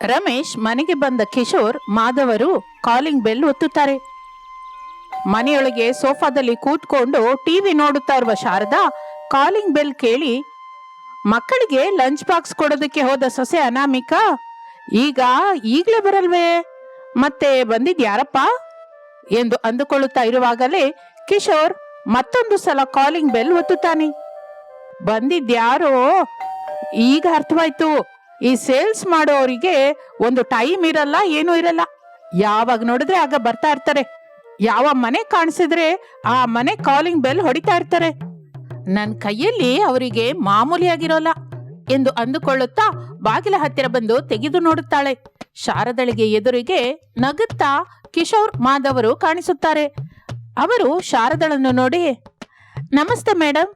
ರಮೇಶ್ ಮನೆಗೆ ಬಂದ ಕಿಶೋರ್, ಮಾಧವರು ಕಾಲಿಂಗ್ ಬೆಲ್ ಒತ್ತುತ್ತಾರೆ. ಮನೆಯೊಳಗೆ ಸೋಫಾದಲ್ಲಿ ಕೂತ್ಕೊಂಡು ಟಿವಿ ನೋಡುತ್ತಾ ಇರುವ ಶಾರದಾ ಕಾಲಿಂಗ್ ಬೆಲ್ ಕೇಳಿ, ಮಕ್ಕಳಿಗೆ ಲಂಚ್ ಬಾಕ್ಸ್ ಕೊಡೋದಕ್ಕೆ ಹೋದ ಸೊಸೆ ಅನಾಮಿಕಾ? ಈಗ ಈಗಲೇ ಬರಲ್ವೇ? ಮತ್ತೆ ಬಂದಿದ್ ಯಾರಪ್ಪ? ಎಂದು ಅಂದುಕೊಳ್ಳುತ್ತಾ ಇರುವಾಗಲೇ ಕಿಶೋರ್ ಮತ್ತೊಂದು ಸಲ ಕಾಲಿಂಗ್ ಬೆಲ್ ಒತ್ತುತ್ತಾನೆ. ಬಂದಿದ್ಯಾರೋ ಈಗ ಅರ್ಥವಾಯ್ತು. ಈ ಸೇಲ್ಸ್ ಮಾಡೋರಿಗೆ ಒಂದು ಟೈಮ್ ಇರಲ್ಲ, ಏನೂ ಇರಲ್ಲ. ಯಾವಾಗ ನೋಡಿದ್ರೆ ಆಗ ಬರ್ತಾ ಇರ್ತಾರೆ. ಯಾವ ಮನೆ ಕಾಣಿಸಿದ್ರೆ ಆ ಮನೆ ಕಾಲಿಂಗ್ ಬೆಲ್ ಹೊಡಿತಾ ಇರ್ತಾರೆ. ನನ್ನ ಕೈಯಲ್ಲಿ ಅವರಿಗೆ ಮಾಮೂಲಿಯಾಗಿರೋಲ್ಲ ಎಂದು ಅಂದುಕೊಳ್ಳುತ್ತಾ ಬಾಗಿಲ ಹತ್ತಿರ ಬಂದು ತೆಗೆದು ನೋಡುತ್ತಾಳೆ. ಶಾರದಳಿಗೆ ಎದುರಿಗೆ ನಗುತ್ತಾ ಕಿಶೋರ್ ಮಾಧವರು ಕಾಣಿಸುತ್ತಾರೆ. ಅವರು ಶಾರದಳನ್ನು ನೋಡಿ, ನಮಸ್ತೆ ಮೇಡಮ್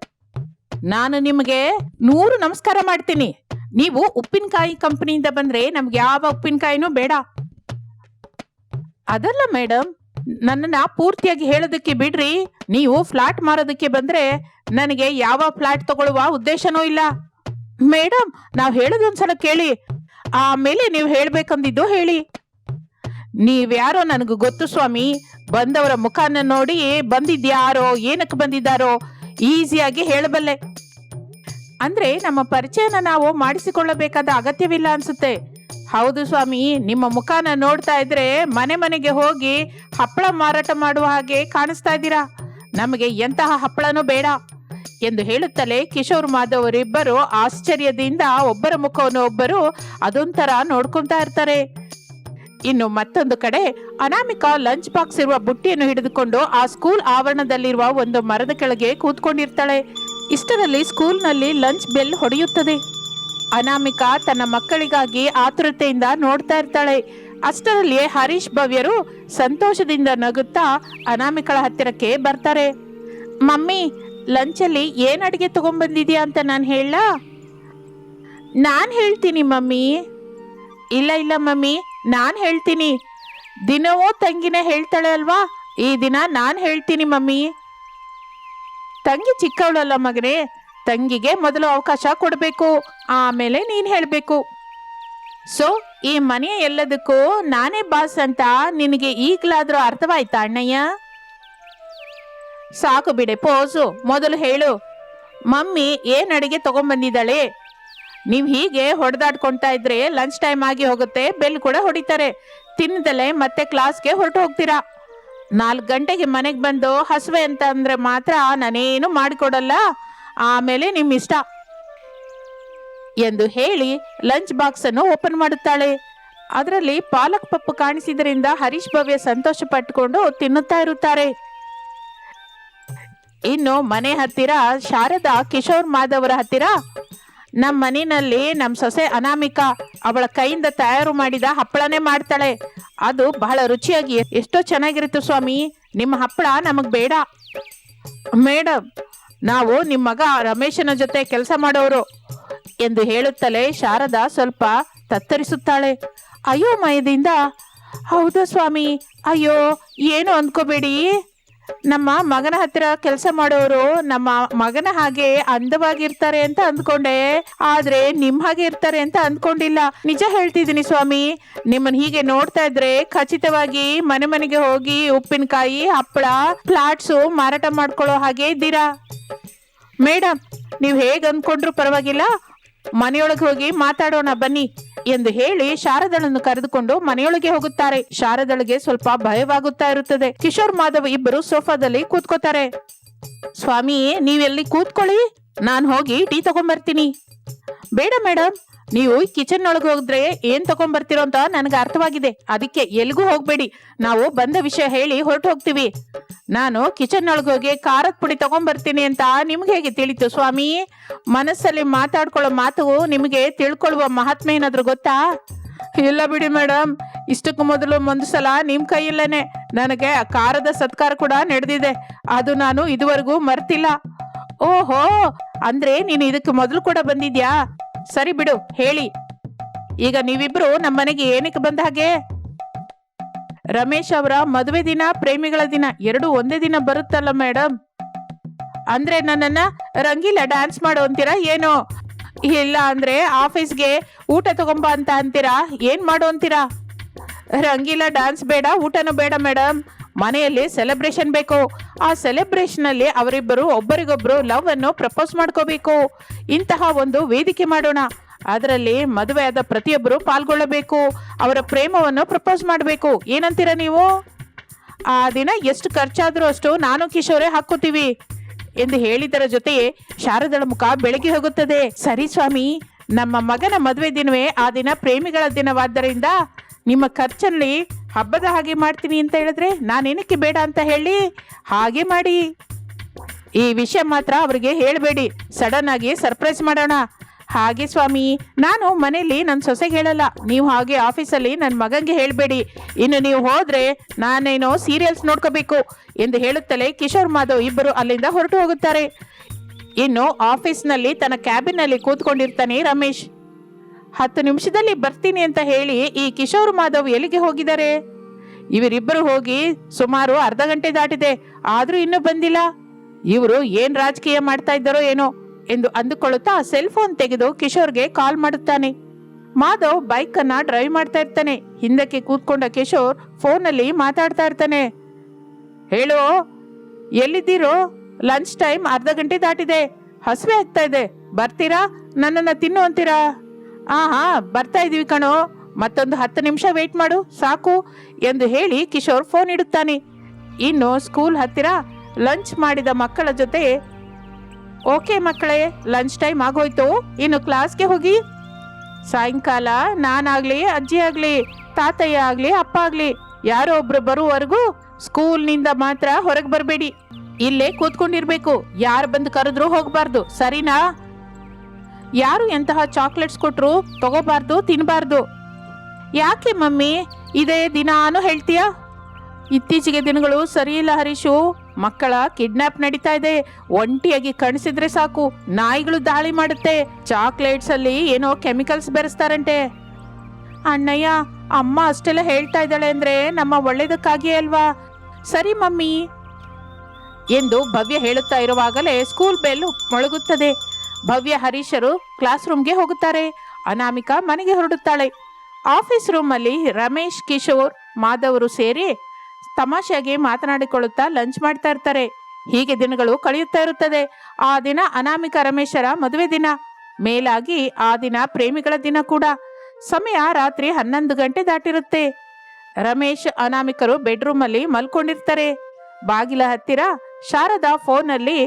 ನಾನು ನಿಮಗೆ ನೂರು ನಮಸ್ಕಾರ ಮಾಡ್ತೀನಿ. ನೀವು ಉಪ್ಪಿನಕಾಯಿ ಕಂಪನಿಯಿಂದ ಬಂದ್ರೆ ನಮ್ಗೆ ಯಾವ ಉಪ್ಪಿನಕಾಯಿನೂ ಬೇಡ. ಅದಲ್ಲ ಮೇಡಮ್ ನನ್ನನ್ನ ಪೂರ್ತಿಯಾಗಿ ಹೇಳೋದಕ್ಕೆ ಬಿಡ್ರಿ. ನೀವು ಫ್ಲಾಟ್ ಮಾರೋದಕ್ಕೆ ಬಂದ್ರೆ ನನಗೆ ಯಾವ ಫ್ಲಾಟ್ ತಗೊಳ್ಳುವ ಉದ್ದೇಶನೂ ಇಲ್ಲ. ಮೇಡಮ್ ನಾವು ಹೇಳೋದೊಂದ್ಸಲ ಕೇಳಿ. ಆಮೇಲೆ ನೀವು ಹೇಳ್ಬೇಕಂದಿದ್ದು ಹೇಳಿ. ನೀವ್ಯಾರೋ ನನಗೆ ಗೊತ್ತು ಸ್ವಾಮಿ, ಬಂದವರ ಮುಖಾನ ನೋಡಿ ಬಂದಿದ್ಯಾರೋ ಏನಕ್ಕೆ ಬಂದಿದ್ದಾರೋ, ಈಸಿಯಾಗಿ ಹೇಳಬಲ್ಲೆ. ಅಂದ್ರೆ ನಮ್ಮ ಪರಿಚಯನ ನಾವು ಮಾಡಿಸಿಕೊಳ್ಳಬೇಕಾದ ಅಗತ್ಯವಿಲ್ಲ ಅನ್ಸುತ್ತೆ. ಹೌದು ಸ್ವಾಮಿ, ನಿಮ್ಮ ಮುಖನ ನೋಡ್ತಾ ಇದ್ರೆ ಮನೆ ಮನೆಗೆ ಹೋಗಿ ಹಪ್ಪಳ ಮಾರಾಟ ಮಾಡುವ ಹಾಗೆ ಕಾಣಿಸ್ತಾ ಇದ್ದೀರಾ? ನಮಗೆ ಎಂತಹ ಹಪ್ಪಳನೂ ಬೇಡ. ಎಂದು ಹೇಳುತ್ತಲೇ ಕಿಶೋರ್ ಮಾಧವರಿಬ್ಬರು ಆಶ್ಚರ್ಯದಿಂದ ಒಬ್ಬರ ಮುಖವನ್ನು ಒಬ್ಬರು ಅದೊಂಥರ ನೋಡ್ಕೊಂತಾ ಇರ್ತಾರೆ. ಇನ್ನು ಮತ್ತೊಂದು ಕಡೆ ಅನಾಮಿಕಾ ಲಂಚ್ ಬಾಕ್ಸ್ ಇರುವ ಬುಟ್ಟಿಯನ್ನು ಹಿಡಿದುಕೊಂಡು ಆ ಸ್ಕೂಲ್ ಆವರಣದಲ್ಲಿರುವ ಒಂದು ಮರದ ಕೆಳಗೆ ಕೂತ್ಕೊಂಡಿರ್ತಾಳೆ. ಇಷ್ಟರಲ್ಲಿ ಸ್ಕೂಲ್ನಲ್ಲಿ ಲಂಚ್ ಬೆಲ್ ಹೊಡೆಯುತ್ತದೆ. ಅನಾಮಿಕಾ ತನ್ನ ಮಕ್ಕಳಿಗಾಗಿ ಆತುರತೆಯಿಂದ ನೋಡ್ತಾ ಇರ್ತಾಳೆ. ಅಷ್ಟರಲ್ಲಿಯೇ ಹರೀಶ್ ಭವ್ಯರು ಸಂತೋಷದಿಂದ ನಗುತ್ತಾ ಅನಾಮಿಕಳ ಹತ್ತಿರಕ್ಕೆ ಬರ್ತಾರೆ. ಮಮ್ಮಿ, ಲಂಚಲ್ಲಿ ಏನ್ ಅಡಿಗೆ ತಗೊಂಡ್ಬಂದಿದ್ಯಾ ಅಂತ ನಾನು ಹೇಳ ನಾನು ಹೇಳ್ತೀನಿ ಮಮ್ಮಿ. ಇಲ್ಲ ಇಲ್ಲ ಮಮ್ಮಿ, ನಾನು ಹೇಳ್ತೀನಿ. ದಿನವೂ ತಂಗಿನೇ ಹೇಳ್ತಾಳೆ ಅಲ್ವಾ? ಈ ದಿನ ನಾನು ಹೇಳ್ತೀನಿ ಮಮ್ಮಿ. ತಂಗಿ ಚಿಕ್ಕವಳಲ್ಲ ಮಗನೇ, ತಂಗಿಗೆ ಮೊದಲು ಅವಕಾಶ ಕೊಡಬೇಕು, ಆಮೇಲೆ ನೀನು ಹೇಳಬೇಕು. ಸೊ ಈ ಮನೆ ಎಲ್ಲದಕ್ಕೂ ನಾನೇ ಬಾಸ್ ಅಂತ ನಿನಗೆ ಈಗಲಾದರೂ ಅರ್ಥವಾಯ್ತಾ ಅಣ್ಣಯ್ಯ? ಸಾಕು ಬಿಡೆ, ಪೋಸು, ಮೊದಲು ಹೇಳು. ಮಮ್ಮಿ ಏನ್ ಅಡಿಗೆ ತಗೊಂಡ್ಬಂದಿದ್ದಾಳೆ ನೀವು ಹೀಗೆ ಹೊಡೆದಾಡ್ಕೊಳ್ತಾ ಇದ್ರೆ ಲಂಚ್ ಟೈಮ್ ಆಗಿ ಹೋಗುತ್ತೆ, ಬೆಲ್ ಕೂಡ ಹೊಡಿತಾರೆ. ತಿನ್ನದಲ್ಲೇ ಮತ್ತೆ ಕ್ಲಾಸ್ಗೆ ಹೊರಟು ಹೋಗ್ತೀರಾ ನಾಲ್ಕು ಗಂಟೆಗೆ ಮನೆಗೆ ಬಂದು ಹಸುವೆ ಅಂತ ಅಂದರೆ ಮಾತ್ರ ನಾನೇನು ಮಾಡಿಕೊಡಲ್ಲ, ಆಮೇಲೆ ನಿಮ್ಮ ಇಷ್ಟ ಎಂದು ಹೇಳಿ ಲಂಚ್ ಬಾಕ್ಸ್ ಅನ್ನು ಓಪನ್ ಮಾಡುತ್ತಾಳೆ. ಅದರಲ್ಲಿ ಪಾಲಕ್ ಪಪ್ಪು ಕಾಣಿಸಿದ್ರಿಂದ ಹರೀಶ್ ಭವ್ಯ ಸಂತೋಷ ಪಟ್ಟುಕೊಂಡು ತಿನ್ನುತ್ತಾ ಇರುತ್ತಾರೆ. ಇನ್ನು ಮನೆ ಹತ್ತಿರ ಶಾರದಾ ಕಿಶೋರ್ ಮಾಧವರ ಹತ್ತಿರ ನಮ್ಮ ಮನೆಯಲ್ಲಿ ನಮ್ಮ ಸೊಸೆ ಅನಾಮಿಕಾ ಅವಳ ಕೈಯಿಂದ ತಯಾರು ಮಾಡಿದ ಹಪ್ಪಳನೇ ಮಾಡ್ತಾಳೆ. ಅದು ಬಹಳ ರುಚಿಯಾಗಿ ಎಷ್ಟೋ ಚೆನ್ನಾಗಿರುತ್ತೆ ಸ್ವಾಮಿ. ನಿಮ್ಮ ಹಪ್ಪಳ ನಮಗೆ ಬೇಡ. ಮೇಡಮ್ ನಾವು ನಿಮ್ಮ ಮಗ ರಮೇಶನ ಜೊತೆ ಕೆಲಸ ಮಾಡೋರು ಎಂದು ಹೇಳುತ್ತಲೇ ಶಾರದಾ ಸ್ವಲ್ಪ ತತ್ತರಿಸುತ್ತಾಳೆ. ಅಯ್ಯೋ ಮಯದಿಂದ ಹೌದಾ ಸ್ವಾಮಿ? ಅಯ್ಯೋ, ಏನು ಅಂದ್ಕೋಬೇಡಿ? ನಮ್ಮ ಮಗನ ಹತ್ತಿರ ಕೆಲಸ ಮಾಡೋರು ನಮ್ಮ ಮಗನ ಹಾಗೆ ಅಂದವಾಗಿರ್ತಾರೆ ಅಂತ ಅಂದ್ಕೊಂಡೆ. ಆದ್ರೆ ನಿಮ್ ಹಾಗೆ ಇರ್ತಾರೆ ಅಂತ ಅಂದ್ಕೊಂಡಿಲ್ಲ. ನಿಜ ಹೇಳ್ತಿದ್ದೀನಿ ಸ್ವಾಮಿ. ನಿಮ್ಮನ್ ಹೀಗೆ ನೋಡ್ತಾ ಇದ್ರೆ ಖಚಿತವಾಗಿ ಮನೆ ಮನೆಗೆ ಹೋಗಿ ಉಪ್ಪಿನಕಾಯಿ, ಹಪ್ಪಳ, ಫ್ಲಾಟ್ಸು ಮಾರಾಟ ಮಾಡ್ಕೊಳ್ಳೋ ಹಾಗೆ ಇದ್ದೀರಾ? ಮೇಡಮ್ ನೀವು ಹೇಗೆ ಅಂದ್ಕೊಂಡ್ರು ಪರವಾಗಿಲ್ಲ. ಮನೆಯೊಳಗೆ ಹೋಗಿ ಮಾತಾಡೋಣ ಬನ್ನಿ. ಎಂದು ಹೇಳಿ ಶಾರದಳನ್ನು ಕರೆದುಕೊಂಡು ಮನೆಯೊಳಗೆ ಹೋಗುತ್ತಾರೆ. ಶಾರದಳಿಗೆ ಸ್ವಲ್ಪ ಭಯವಾಗುತ್ತಾ ಇರುತ್ತದೆ. ಕಿಶೋರ್ ಮಾಧವ್ ಇಬ್ಬರು ಸೋಫಾದಲ್ಲಿ ಕೂತ್ಕೋತಾರೆ. ಸ್ವಾಮಿ ನೀವೆಲ್ಲಿ ಕೂತ್ಕೊಳ್ಳಿ? ನಾನು ಹೋಗಿ ಟೀ ತಗೊಂಡ್ಬರ್ತೀನಿ ಬೇಡ ಮೇಡಮ್ ನೀವು ಕಿಚನ್ ಒಳಗೆ ಹೋದ್ರೆ ಏನ್ ತಗೊಂಬರ್ತೀರೋ ಅಂತ ನನಗೆ ಅರ್ಥವಾಗಿದೆ. ಅದಕ್ಕೆ ಎಲ್ಗೂ ಹೋಗ್ಬೇಡಿ. ನಾವು ಬಂದ ವಿಷಯ ಹೇಳಿ ಹೊರಟು ಹೋಗ್ತೀವಿ. ನಾನು ಕಿಚನ್ ಒಳಗೆ ಹೋಗಿ ಖಾರದ ಪುಡಿ ತಗೊಂಬರ್ತೀನಿ ಅಂತ ನಿಮ್ಗೆ ಹೇಗೆ ತಿಳಿತು ಸ್ವಾಮಿ? ಮನಸ್ಸಲ್ಲಿ ಮಾತಾಡ್ಕೊಳ್ಳೋ ಮಾತು ನಿಮಗೆ ತಿಳ್ಕೊಳ್ಳುವ ಮಹಾತ್ಮೆ ಏನಾದ್ರು ಗೊತ್ತಾ? ಇಲ್ಲ ಬಿಡಿ ಮೇಡಮ್ ಇಷ್ಟಕ್ಕೂ ಮೊದಲು ಒಂದು ಸಲ ನಿಮ್ಮ ಕೈಯಲ್ಲೇನೆ ನನಗೆ ಆ ಖಾರದ ಸತ್ಕಾರ ಕೂಡ ನಡೆದಿದೆ. ಅದು ನಾನು ಇದುವರೆಗೂ ಮರ್ತಿಲ್ಲ. ಓಹೋ! ಅಂದ್ರೆ ನೀನು ಇದಕ್ಕೆ ಮೊದಲು ಕೂಡ ಬಂದಿದ್ಯಾ? ಸರಿ ಬಿಡು, ಹೇಳಿ. ಈಗ ನೀವಿಬ್ರು ನಮ್ಮ ಮನೆಗೆ ಏನಕ್ಕೆ ಬಂದ ಹಾಗೆ? ರಮೇಶ್ ಅವರ ಮದುವೆ ದಿನ, ಪ್ರೇಮಿಗಳ ದಿನ, ಎರಡು ಒಂದೇ ದಿನ ಬರುತ್ತಲ್ಲ ಮೇಡಮ್ ಅಂದ್ರೆ ನನ್ನನ್ನ ರಂಗಿಲ್ಲ ಡ್ಯಾನ್ಸ್ ಮಾಡು ಅಂತೀರಾ ಏನೋ? ಇಲ್ಲ ಅಂದ್ರೆ ಆಫೀಸ್ಗೆ ಊಟ ತಗೊಂಬ ಅಂತ ಅಂತೀರಾ? ಏನ್ ಮಾಡು ಅಂತೀರಾ? ರಂಗಿಲ್ಲ ಡ್ಯಾನ್ಸ್ ಬೇಡ, ಊಟನೂ ಬೇಡ ಮೇಡಮ್ ಮನೆಯಲ್ಲಿ ಸೆಲೆಬ್ರೇಷನ್ ಬೇಕು. ಆ ಸೆಲೆಬ್ರೇಷನ್ ಅಲ್ಲಿ ಅವರಿಬ್ಬರು ಒಬ್ಬರಿಗೊಬ್ರು ಲವ್ ಅನ್ನು ಪ್ರಪೋಸ್ ಮಾಡ್ಕೋಬೇಕು. ಇಂತಹ ಒಂದು ವೇದಿಕೆ ಮಾಡೋಣ. ಅದರಲ್ಲಿ ಮದುವೆಯಾದ ಪ್ರತಿಯೊಬ್ಬರು ಪಾಲ್ಗೊಳ್ಳಬೇಕು. ಅವರ ಪ್ರೇಮವನ್ನು ಪ್ರಪೋಸ್ ಮಾಡಬೇಕು. ಏನಂತೀರಾ ನೀವು? ಆ ದಿನ ಎಷ್ಟು ಖರ್ಚಾದ್ರೂ ಅಷ್ಟು ನಾನು ಕಿಶೋರೆ ಹಾಕೋತೀವಿ ಎಂದು ಹೇಳಿದರ ಜೊತೆಯೇ ಶಾರದಳ ಮುಖ ಬೆಳಗ್ಗೆ ಹೋಗುತ್ತದೆ. ಸರಿ ಸ್ವಾಮಿ, ನಮ್ಮ ಮಗನ ಮದುವೆ ದಿನವೇ ಆ ದಿನ ಪ್ರೇಮಿಗಳ ದಿನವಾದ್ದರಿಂದ ನಿಮ್ಮ ಖರ್ಚಲ್ಲಿ ಹಬ್ಬದ ಹಾಗೆ ಮಾಡ್ತೀನಿ ಅಂತ ಹೇಳಿದ್ರೆ ನಾನೇನಕ್ಕೆ ಬೇಡ ಅಂತ ಹೇಳಿ? ಹಾಗೆ ಮಾಡಿ. ಈ ವಿಷಯ ಮಾತ್ರ ಅವರಿಗೆ ಹೇಳಬೇಡಿ. ಸಡನ್ ಆಗಿ ಸರ್ಪ್ರೈಸ್ ಮಾಡೋಣ. ಹಾಗೆ ಸ್ವಾಮಿ, ನಾನು ಮನೇಲಿ ನನ್ನ ಸೊಸೆಗೆ ಹೇಳಲ್ಲ. ನೀವು ಹಾಗೆ ಆಫೀಸಲ್ಲಿ ನನ್ನ ಮಗಂಗೆ ಹೇಳಬೇಡಿ. ಇನ್ನು ನೀವು ಹೋದ್ರೆ ನಾನೇನೋ ಸೀರಿಯಲ್ಸ್ ನೋಡ್ಕೋಬೇಕು ಎಂದು ಹೇಳುತ್ತಲೇ ಕಿಶೋರ್ ಮಾಧವ್ ಇಬ್ಬರು ಅಲ್ಲಿಂದ ಹೊರಟು ಹೋಗುತ್ತಾರೆ. ಇನ್ನು ಆಫೀಸ್ನಲ್ಲಿ ತನ್ನ ಕ್ಯಾಬಿನಲ್ಲಿ ಕೂತ್ಕೊಂಡಿರ್ತಾನೆ ರಮೇಶ್. ಹತ್ತು ನಿಮಿಷದಲ್ಲಿ ಬರ್ತೀನಿ ಅಂತ ಹೇಳಿ ಈ ಕಿಶೋರ್ ಮಾಧವ್ ಎಲ್ಲಿಗೆ ಹೋಗಿದ್ದಾರೆ? ಇವರಿಬ್ಬರು ಹೋಗಿ ಸುಮಾರು ಅರ್ಧ ಗಂಟೆ ದಾಟಿದೆ. ಆದರೂ ಇನ್ನೂ ಬಂದಿಲ್ಲ. ಇವರು ಏನ್ ರಾಜಕೀಯ ಮಾಡ್ತಾ ಇದ್ದಾರೋ ಏನೋ ಎಂದು ಅಂದುಕೊಳ್ಳುತ್ತಾ ಸೆಲ್ ಫೋನ್ ತೆಗೆದು ಕಿಶೋರ್ಗೆ ಕಾಲ್ ಮಾಡುತ್ತಾನೆ. ಮಾಧವ್ ಬೈಕ್ ಅನ್ನ ಡ್ರೈವ್ ಮಾಡ್ತಾ ಇರ್ತಾನೆ. ಹಿಂದಕ್ಕೆ ಕೂತ್ಕೊಂಡ ಕಿಶೋರ್ ಫೋನಲ್ಲಿ ಮಾತಾಡ್ತಾ ಇರ್ತಾನೆ. ಹೇಳು, ಎಲ್ಲಿದ್ದೀರೋ? ಲಂಚ್ ಟೈಮ್ ಅರ್ಧ ಗಂಟೆ ದಾಟಿದೆ. ಹಸುವೆ ಆಗ್ತಾ ಇದೆ. ಬರ್ತೀರಾ? ನನ್ನನ್ನ ತಿನ್ನು ಅಂತೀರಾ? ಆ ಹಾ ಬರ್ತಾ ಇದೀವಿ ಕಣೋ. ಮತ್ತೊಂದು ಹತ್ತು ನಿಮಿಷ ವೇಟ್ ಮಾಡು, ಸಾಕು ಎಂದು ಹೇಳಿ ಕಿಶೋರ್ ಫೋನ್ ಇಡುತ್ತಾನೆ. ಇನ್ನು ಸ್ಕೂಲ್ ಹತ್ತಿರ ಲಂಚ್ ಮಾಡಿದ ಮಕ್ಕಳ ಜೊತೆ ಓಕೆ ಮಕ್ಕಳೇ ಲಂಚ್ ಟೈಮ್ ಆಗೋಯ್ತು. ಇನ್ನು ಕ್ಲಾಸ್ಗೆ ಹೋಗಿ. ಸಾಯಂಕಾಲ ನಾನಾಗ್ಲಿ, ಅಜ್ಜಿ ಆಗ್ಲಿ, ತಾತಯ್ಯ ಆಗ್ಲಿ, ಅಪ್ಪ ಆಗ್ಲಿ, ಯಾರೋ ಒಬ್ರು ಬರುವವರೆಗೂ ಸ್ಕೂಲ್ನಿಂದ ಮಾತ್ರ ಹೊರಗೆ ಬರಬೇಡಿ. ಇಲ್ಲೇ ಕೂತ್ಕೊಂಡಿರ್ಬೇಕು. ಯಾರು ಬಂದು ಕರೆದ್ರು ಹೋಗಬಾರ್ದು. ಸರಿನಾ? ಯಾರು ಎಂತಹ ಚಾಕ್ಲೇಟ್ಸ್ ಕೊಟ್ರು ತಗೋಬಾರ್ದು ತಿನ್ನಬಾರ್ದು ಯಾಕೆ ಮಮ್ಮಿ, ಇದೇ ದಿನಾನು ಹೇಳ್ತೀಯಾ? ಇತ್ತೀಚೆಗೆ ದಿನಗಳು ಸರಿಯಿಲ್ಲ ಹರೀಶು. ಮಕ್ಕಳ ಕಿಡ್ನಾಪ್ ನಡೀತಾ ಇದೆ. ಒಂಟಿಯಾಗಿ ಕಣಿಸಿದ್ರೆ ಸಾಕು. ನಾಯಿಗಳು ದಾಳಿ ಮಾಡುತ್ತೆ. ಚಾಕ್ಲೇಟ್ಸ್ ಅಲ್ಲಿ ಏನೋ ಕೆಮಿಕಲ್ಸ್ ಬೆರೆಸ್ತಾರಂತೆ. ಅಣ್ಣಯ್ಯ, ಅಮ್ಮ ಅಷ್ಟೆಲ್ಲ ಹೇಳ್ತಾ ಇದ್ದಾಳೆ ಅಂದ್ರೆ ನಮ್ಮ ಒಳ್ಳೇದಕ್ಕಾಗಿಯೇ ಅಲ್ವಾ? ಸರಿ ಮಮ್ಮಿ. ಎಂದು ಭವ್ಯ ಹೇಳುತ್ತಾ ಇರುವಾಗಲೇ ಸ್ಕೂಲ್ ಬೆಲ್ ಮೊಳಗುತ್ತದೆ ಭವ್ಯ ಹರೀಶರು ಕ್ಲಾಸ್ ರೂಮ್ಗೆ ಹೋಗುತ್ತಾರೆ. ಅನಾಮಿಕಾ ಮನೆಗೆ ಹೊರಡುತ್ತಾಳೆ. ಆಫೀಸ್ ರೂಮಲ್ಲಿ ರಮೇಶ್, ಕಿಶೋರ್, ಮಾಧವರು ಸೇರಿ ತಮಾಷೆಯಾಗಿ ಮಾತನಾಡಿಕೊಳ್ಳುತ್ತಾ ಲಂಚ್ ಮಾಡ್ತಾ ಇರ್ತಾರೆ. ಹೀಗೆ ದಿನಗಳು ಕಳೆಯುತ್ತಾ ಇರುತ್ತದೆ. ಆ ದಿನ ಅನಾಮಿಕಾ, ರಮೇಶರ ಮದುವೆ ದಿನ. ಮೇಲಾಗಿ ಆ ದಿನ ಪ್ರೇಮಿಗಳ ದಿನ ಕೂಡ. ಸಮಯ ರಾತ್ರಿ ಹನ್ನೊಂದು ಗಂಟೆ ದಾಟಿರುತ್ತೆ. ರಮೇಶ್, ಅನಾಮಿಕರು ಬೆಡ್ರೂಮಲ್ಲಿ ಮಲ್ಕೊಂಡಿರ್ತಾರೆ. ಬಾಗಿಲ ಹತ್ತಿರ ಶಾರದಾ ಫೋನಲ್ಲಿ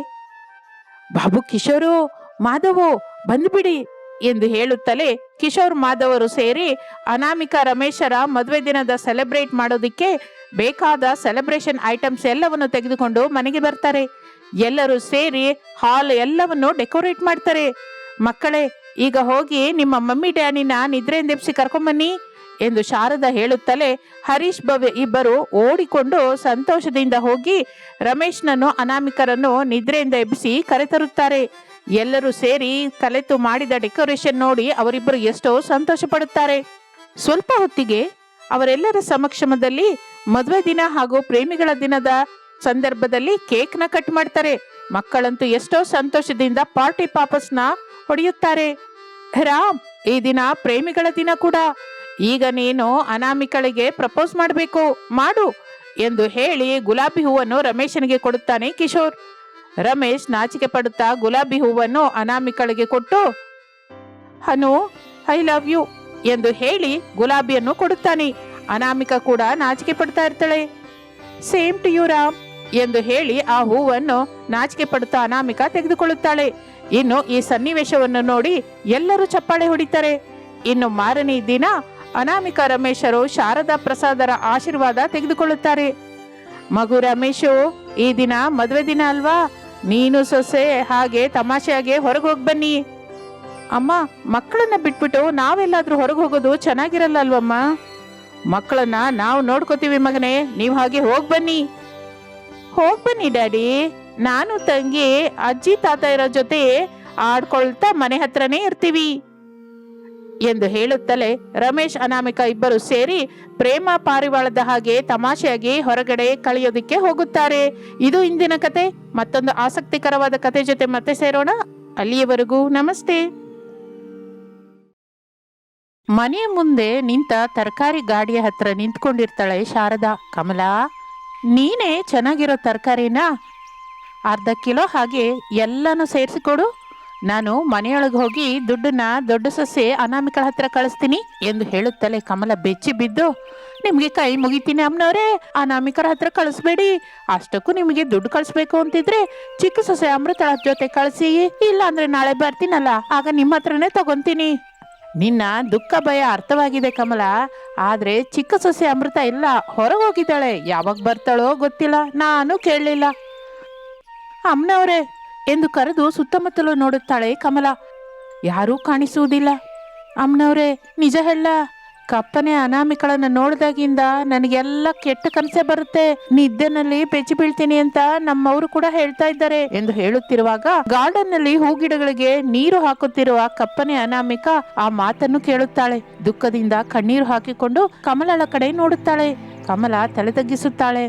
ಬಾಬು ಕಿಶೋರು ಮಾಧವು, ಬಂದ್ಬಿಡಿ ಎಂದು ಹೇಳುತ್ತಲೇ ಕಿಶೋರ್ ಮಾಧವರು ಸೇರಿ ಅನಾಮಿಕಾ ರಮೇಶರ ಮದುವೆ ದಿನದ ಸೆಲೆಬ್ರೇಟ್ ಮಾಡೋದಿಕ್ಕೆ ಬೇಕಾದ ಸೆಲೆಬ್ರೇಷನ್ ಐಟಮ್ಸ್ ಎಲ್ಲವನ್ನು ತೆಗೆದುಕೊಂಡು ಮನೆಗೆ ಬರ್ತಾರೆ. ಎಲ್ಲರೂ ಸೇರಿ ಹಾಲ್ ಎಲ್ಲವನ್ನು ಡೆಕೋರೇಟ್ ಮಾಡ್ತಾರೆ. ಮಕ್ಕಳೇ, ಈಗ ಹೋಗಿ ನಿಮ್ಮ ಮಮ್ಮಿ ಡ್ಯಾನಿನ ನಿದ್ರೆಯಿಂದ ಎಬ್ಸಿ ಕರ್ಕೊಂಬನ್ನಿ ಎಂದು ಶಾರದಾ ಹೇಳುತ್ತಲೇ ಹರೀಶ್ ಭವ್ಯ ಇಬ್ಬರು ಓಡಿಕೊಂಡು ಸಂತೋಷದಿಂದ ಹೋಗಿ ರಮೇಶ್ನನ್ನು, ಅನಾಮಿಕರನ್ನು ನಿದ್ರೆಯಿಂದ ಎಬ್ಬಿಸಿ ಕರೆತರುತ್ತಾರೆ. ಎಲ್ಲರೂ ಸೇರಿ ಕಲೆತು ಮಾಡಿದ ಡೆಕೋರೇಷನ್ ನೋಡಿ ಅವರಿಬ್ಬರು ಎಷ್ಟೋ ಸಂತೋಷ ಪಡುತ್ತಾರೆ ಸ್ವಲ್ಪ ಹೊತ್ತಿಗೆ ಅವರೆಲ್ಲರ ಸಮಕ್ಷಮದಲ್ಲಿ ಮದುವೆ ದಿನ ಹಾಗೂ ಪ್ರೇಮಿಗಳ ದಿನದ ಸಂದರ್ಭದಲ್ಲಿ ಕೇಕ್ನ ಕಟ್ ಮಾಡ್ತಾರೆ. ಮಕ್ಕಳಂತೂ ಎಷ್ಟೋ ಸಂತೋಷದಿಂದ ಪಾರ್ಟಿ ಪಾಪಸ್ನ ಹೊಡೆಯುತ್ತಾರೆ. ರಾಮ್, ಈ ದಿನ ಪ್ರೇಮಿಗಳ ದಿನ ಕೂಡ. ಈಗ ನೀನು ಅನಾಮಿಕಳಿಗೆ ಪ್ರಪೋಸ್ ಮಾಡಬೇಕು, ಮಾಡು ಎಂದು ಹೇಳಿ ಗುಲಾಬಿ ಹೂವನ್ನು ರಮೇಶನಿಗೆ ಕೊಡುತ್ತಾನೆ ಕಿಶೋರ್. ರಮೇಶ್ ನಾಚಿಕೆ ಪಡುತ್ತಾ ಗುಲಾಬಿ ಹೂವನ್ನು ಅನಾಮಿಕಳಿಗೆ ಕೊಟ್ಟು, ಹನು ಐ ಲವ್ ಯು ಎಂದು ಹೇಳಿ ಗುಲಾಬಿಯನ್ನು ಕೊಡುತ್ತಾನೆ. ಅನಾಮಿಕ ಕೂಡ ನಾಚಿಕೆ ಪಡ್ತಾ ಇರ್ತಾಳೆ. ಸೇಮ್ ಟು ಯು ರಾಮ್ ಎಂದು ಹೇಳಿ ಆ ಹೂವನ್ನು ನಾಚಿಕೆ ಪಡುತ್ತಾ ಅನಾಮಿಕ ತೆಗೆದುಕೊಳ್ಳುತ್ತಾಳೆ. ಇನ್ನು ಈ ಸನ್ನಿವೇಶವನ್ನು ನೋಡಿ ಎಲ್ಲರೂ ಚಪ್ಪಾಳೆ ಹೊಡಿತಾರೆ. ಇನ್ನು ಮಾರನೇ ದಿನ ಅನಾಮಿಕ ರಮೇಶರು ಶಾರದಾ ಪ್ರಸಾದರ ಆಶೀರ್ವಾದ ತೆಗೆದುಕೊಳ್ಳುತ್ತಾರೆ. ಮಗು ರಮೇಶು, ಈ ದಿನ ಮದುವೆ ದಿನ ಅಲ್ವಾ? ನೀನು ಸೊಸೆ, ಹಾಗೆ ತಮಾಷೆಯಾಗೆ ಹೊರಗೆ ಹೋಗಿ ಬನ್ನಿ. ಅಮ್ಮ, ಮಕ್ಕಳನ್ನ ಬಿಟ್ಬಿಟ್ಟು ನಾವೆಲ್ಲಾದ್ರೂ ಹೊರಗೆ ಹೋಗೋದು ಚೆನ್ನಾಗಿರಲ್ಲ ಅಲ್ವಮ್ಮ? ಮಕ್ಕಳನ್ನ ನಾವು ನೋಡ್ಕೋತೀವಿ ಮಗನೇ, ನೀವು ಹಾಗೆ ಹೋಗಿ ಬನ್ನಿ. ಹೋಗಿ ಬನ್ನಿ, ಡ್ಯಾಡಿ. ನಾನು ತಂಗಿ, ಅಜ್ಜಿ, ತಾತ ಇರೋ ಜೊತೆ ಆಡ್ಕೊಳ್ತಾ ಮನೆ ಹತ್ರನೇ ಇರ್ತೀವಿ. ಎಂದು ಹೇಳುತ್ತಲೇ ರಮೇಶ್, ಅನಾಮಿಕ ಇಬ್ಬರು ಸೇರಿ ಪ್ರೇಮ ಪಾರಿವಾಳದ ಹಾಗೆ ತಮಾಷೆಯಾಗಿ ಹೊರಗಡೆ ಕಳೆಯೋದಿಕ್ಕೆ ಹೋಗುತ್ತಾರೆ. ಇದು ಇಂದಿನ ಕತೆ. ಮತ್ತೊಂದು ಆಸಕ್ತಿಕರವಾದ ಕತೆ ಜೊತೆ ಮತ್ತೆ ಸೇರೋಣ. ಅಲ್ಲಿಯವರೆಗೂ ನಮಸ್ತೆ. ಮನೆಯ ಮುಂದೆ ನಿಂತ ತರಕಾರಿ ಗಾಡಿಯ ಹತ್ರ ನಿಂತ್ಕೊಂಡಿರ್ತಾಳೆ ಶಾರದಾ. ಕಮಲಾ, ನೀನೇ ಚೆನ್ನಾಗಿರೋ ತರಕಾರಿನ ಅರ್ಧ ಕಿಲೋ ಹಾಗೆ ಎಲ್ಲನೂ ಸೇರಿಸಿಕೊಡು. ನಾನು ಮನೆಯೊಳಗೆ ಹೋಗಿ ದುಡ್ಡನ್ನ ದೊಡ್ಡ ಸೊಸೆ ಅನಾಮಿಕಳ ಹತ್ರ ಕಳಿಸ್ತೀನಿ ಎಂದು ಹೇಳುತ್ತಲೇ ಕಮಲ ಬೆಚ್ಚಿ ಬಿದ್ದು, ನಿಮಗೆ ಕೈ ಮುಗಿತೀನಿ ಅಮ್ಮನವರೇ, ಅನಾಮಿಕರ ಹತ್ರ ಕಳಿಸ್ಬೇಡಿ. ಅಷ್ಟಕ್ಕೂ ನಿಮಗೆ ದುಡ್ಡು ಕಳಿಸ್ಬೇಕು ಅಂತಿದ್ರೆ ಚಿಕ್ಕ ಸೊಸೆ ಅಮೃತಳ ಜೊತೆ ಕಳಿಸಿ. ಇಲ್ಲ ಅಂದ್ರೆ ನಾಳೆ ಬರ್ತೀನಲ್ಲ, ಆಗ ನಿಮ್ಮ ಹತ್ರನೇ ತಗೊಂತೀನಿ. ನಿನ್ನ ದುಃಖ ಭಯ ಅರ್ಥವಾಗಿದೆ ಕಮಲ. ಆದ್ರೆ ಚಿಕ್ಕ ಸೊಸೆ ಅಮೃತ ಇಲ್ಲ ಹೊರಗೆ ಹೋಗಿದ್ದಾಳೆ ಯಾವಾಗ ಬರ್ತಾಳೋ ಗೊತ್ತಿಲ್ಲ, ನಾನು ಕೇಳಲಿಲ್ಲ. ಅಮ್ಮನವರೇ ಎಂದು ಕರೆದು ಸುತ್ತಮುತ್ತಲು ನೋಡುತ್ತಾಳೆ ಕಮಲ. ಯಾರೂ ಕಾಣಿಸುವುದಿಲ್ಲ. ಅಮ್ಮನವರೇ, ನಿಜ ಹೇಳ. ಕಪ್ಪನೆ ಅನಾಮಿಕಳನ್ನು ನೋಡಿದಾಗಿಂದ ನನಗೆಲ್ಲ ಕೆಟ್ಟ ಕನಸೆ ಬರುತ್ತೆ. ನಿದ್ದೆನಲ್ಲಿ ಬೆಚ್ಚಿ ಬೀಳ್ತೀನಿ ಅಂತ ನಮ್ಮವರು ಕೂಡ ಹೇಳ್ತಾ ಇದ್ದಾರೆ ಎಂದು ಹೇಳುತ್ತಿರುವಾಗ ಗಾರ್ಡನ್ನಲ್ಲಿ ಹೂಗಿಡಗಳಿಗೆ ನೀರು ಹಾಕುತ್ತಿರುವ ಕಪ್ಪನೆ ಅನಾಮಿಕ ಆ ಮಾತನ್ನು ಕೇಳುತ್ತಾಳೆ. ದುಃಖದಿಂದ ಕಣ್ಣೀರು ಹಾಕಿಕೊಂಡು ಕಮಲಳ ಕಡೆ ನೋಡುತ್ತಾಳೆ. ಕಮಲ ತಲೆ ತಗ್ಗಿಸುತ್ತಾಳೆ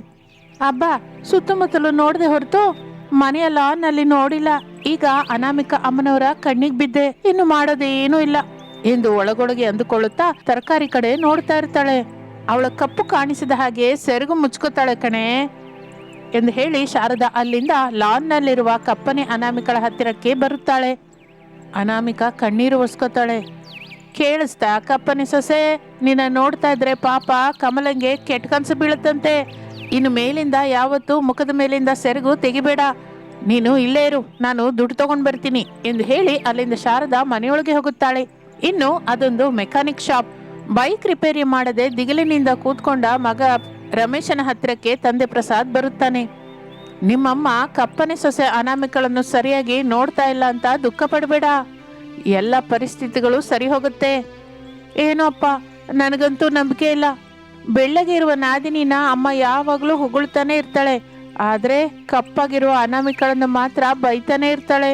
ಅಬ್ಬಾ, ಸುತ್ತಮುತ್ತಲು ನೋಡದೆ ಹೊರತು ಮನೆಯ ಲಾನ್ ಅಲ್ಲಿ ನೋಡಿಲ್ಲ. ಈಗ ಅನಾಮಿಕ ಅಮ್ಮನವರ ಕಣ್ಣಿಗೆ ಬಿದ್ದೆ. ಇನ್ನು ಮಾಡೋದೇನೂ ಇಲ್ಲ. ಎಂದು ಒಳಗೊಳಗೆ ಅಂದುಕೊಳ್ಳುತ್ತಾ ತರಕಾರಿ ಕಡೆ ನೋಡ್ತಾ ಇರ್ತಾಳೆ. ಅವಳ ಕಪ್ಪು ಕಾಣಿಸಿದ ಹಾಗೆ ಸೆರಗು ಮುಚ್ಕೋತಾಳೆ ಕಣೆ ಎಂದು ಹೇಳಿ ಶಾರದಾ ಅಲ್ಲಿಂದ ಲಾನ್ನಲ್ಲಿರುವ ಕಪ್ಪನೆ ಅನಾಮಿಕಳ ಹತ್ತಿರಕ್ಕೆ ಬರುತ್ತಾಳೆ. ಅನಾಮಿಕ ಕಣ್ಣೀರು ಒಸ್ಕೋತಾಳೆ. ಕೇಳಿಸ್ತಾ ಕಪ್ಪನೆ ಸೊಸೆ, ನಿನ್ನ ನೋಡ್ತಾ ಇದ್ರೆ ಪಾಪ ಕಮಲಂಗೆ ಕೆಟ್ಟ ಕನಸು ಬೀಳುತ್ತಂತೆ. ಇನ್ನು ಮೇಲಿಂದ ಯಾವತ್ತೂ ಮುಖದ ಮೇಲಿಂದ ಸೆರಗು ತೆಗಿಬೇಡ. ನೀನು ಇಲ್ಲೇ ಇರು, ನಾನು ದುಡ್ಡು ತಗೊಂಡು ಬರ್ತೀನಿ ಎಂದು ಹೇಳಿ ಅಲ್ಲಿಂದ ಶಾರದಾ ಮನೆಯೊಳಗೆ ಹೋಗುತ್ತಾಳೆ. ಇನ್ನು ಅದೊಂದು ಮೆಕ್ಯಾನಿಕ್ ಶಾಪ್. ಬೈಕ್ ರಿಪೇರಿ ಮಾಡದೆ ದಿಗಿಲಿನಿಂದ ಕೂತ್ಕೊಂಡ ಮಗ ರಮೇಶನ ಹತ್ತಿರಕ್ಕೆ ತಂದೆ ಪ್ರಸಾದ್ ಬರುತ್ತಾನೆ. ನಿಮ್ಮಮ್ಮ ಕಪ್ಪನೆ ಸೊಸೆ ಅನಾಮಿಕಳನ್ನು ಸರಿಯಾಗಿ ನೋಡ್ತಾ ಇಲ್ಲ ಅಂತ ದುಃಖ ಪಡಬೇಡ. ಎಲ್ಲ ಪರಿಸ್ಥಿತಿಗಳು ಸರಿ ಹೋಗುತ್ತೆ. ಏನೋ ಅಪ್ಪ, ನನಗಂತೂ ನಂಬಿಕೆ ಇಲ್ಲ. ಬೆಳ್ಳಗೆ ಇರುವ ನಾದಿನಿನ ಅಮ್ಮ ಯಾವಾಗಲೂ ಹೊಗಳ್ತಾನೆ ಇರ್ತಾಳೆ. ಆದರೆ ಕಪ್ಪಾಗಿರುವ ಅನಾಮಿಕಳನ್ನು ಮಾತ್ರ ಬೈತಾನೆ ಇರ್ತಾಳೆ.